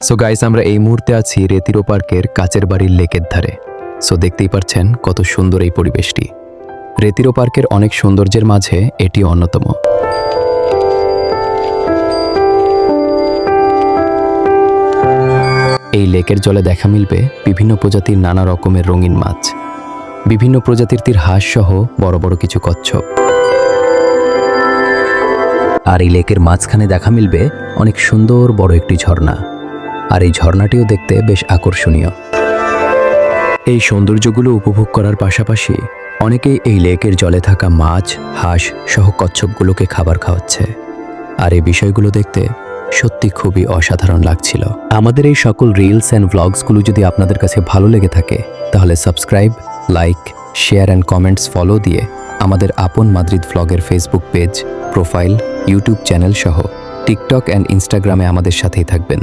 So guys আমরা এই মুহূর্তে আছি রেতিরো পার্কের কাচের বাড়ির লেকের ধারে। সো দেখতেই পাচ্ছেন কত সুন্দর এই পরিবেশটি। রেতিরো পার্কের অনেক সৌন্দর্যের মাঝে এটি অন্যতম। এই লেকের জলে দেখা মিলবে বিভিন্ন প্রজাতির নানা রকমের রঙিন মাছ। বিভিন্ন প্রজাতির তীর হাঁস সহ বড় বড় কিছু কচ্ছপ। আর এই লেকের মাঝখানে দেখা মিলবে অনেক সুন্দর বড় একটি ঝর্ণা। আর এই ঝর্ণাটিও দেখতে বেশ আকর্ষণীয়। এই সৌন্দর্যগুলো উপভোগ করার পাশাপাশি অনেকেই এই লেকের জলে থাকা মাছ, হাঁস সহ কচ্ছপগুলোকে খাবার খাওয়াচ্ছে। আর এই বিষয়গুলো দেখতে সত্যি খুবই অসাধারণ লাগছিল। আমাদের এই সকল রিলস অ্যান্ড ভ্লগসগুলো যদি আপনাদের কাছে ভালো লেগে থাকে, তাহলে subscribe like share and comments follow দিয়ে আমাদের Apon Madrid ভ্লগের Facebook page profile YouTube channel সহ টিকটক অ্যান্ড ইনস্টাগ্রামে আমাদের সাথেই থাকবেন।